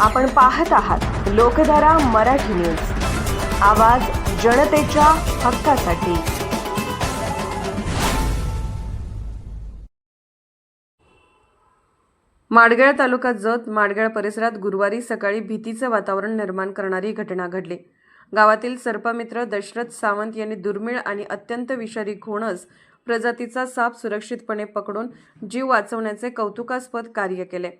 आपण पाहत आहात लोकधारा मराठी न्यूज. आवाज जनतेच्या हक्कासाठी. माडगळ तालुका जत माडगळ परिसरात गुरुवारी सकाळी भीतीचं वातावरण निर्माण करणारी घटना घडली. गावातील सर्पमित्र दशरथ सावंत यांनी दुर्मिळ आणि अत्यंत विषारी घोणस प्रजातीचा साप सुरक्षितपणे पकडून जीव वाचवण्याचे कौतुकास्पद कार्य केले.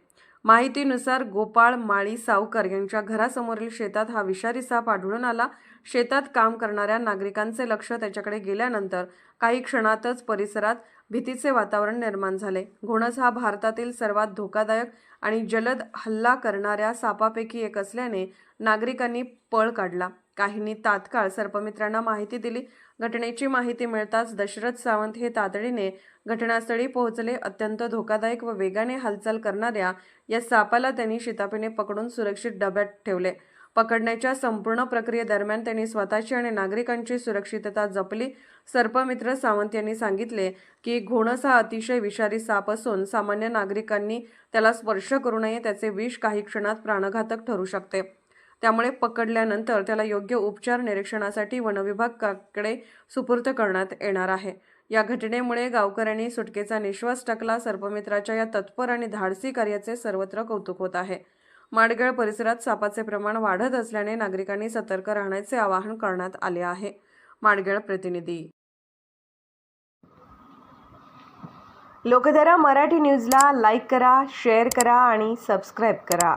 माहितीनुसार गोपाळ माळी सावकर यांच्या घरासमोरील शेतात हा विषारी साप आढळून आला. शेतात काम करणाऱ्या नागरिकांचे लक्ष त्याच्याकडे गेल्यानंतर काही क्षणातच परिसरात भीतीचे वातावरण निर्माण झाले. घोणस हा भारतातील सर्वात धोकादायक आणि जलद हल्ला करणाऱ्या सापापैकी एक असल्याने नागरिकांनी पळ काढला. काहींनी तात्काळ सर्पमित्रांना माहिती दिली. घटनेची माहिती मिळताच दशरथ सावंत हे तातडीने घटनास्थळी पोहोचले. अत्यंत धोकादायक व वेगाने हालचाल करणाऱ्या या सापाला त्यांनी शितापीने पकडून सुरक्षित डब्यात ठेवले. पकडण्याच्या संपूर्ण प्रक्रियेदरम्यान त्यांनी स्वतःची आणि नागरिकांची सुरक्षितता जपली. सर्पमित्र सावंत यांनी सांगितले की घोणस हा अतिशय विषारी साप असून सामान्य नागरिकांनी त्याला स्पर्श करू नये त्याचे विष काही क्षणात प्राणघातक ठरू शकते. त्यामुळे पकडल्यानंतर त्याला योग्य उपचार निरीक्षणासाठी वनविभागाकडे सुपूर्त करण्यात येणार आहे. या घटनेमुळे गावकऱ्यांनी सुटकेचा निश्वास टाकला. सर्पमित्राच्या या तत्पर आणि धाडसी कार्याचे सर्वत्र कौतुक होत आहे. माडगळ परिसरात सापाचे प्रमाण वाढत असल्याने नागरिकांनी सतर्क राहण्याचे आवाहन करण्यात आले आहे. माडगळ प्रतिनिधी लोकधारा मराठी न्यूजला लाईक करा शेअर करा आणि सबस्क्राईब करा.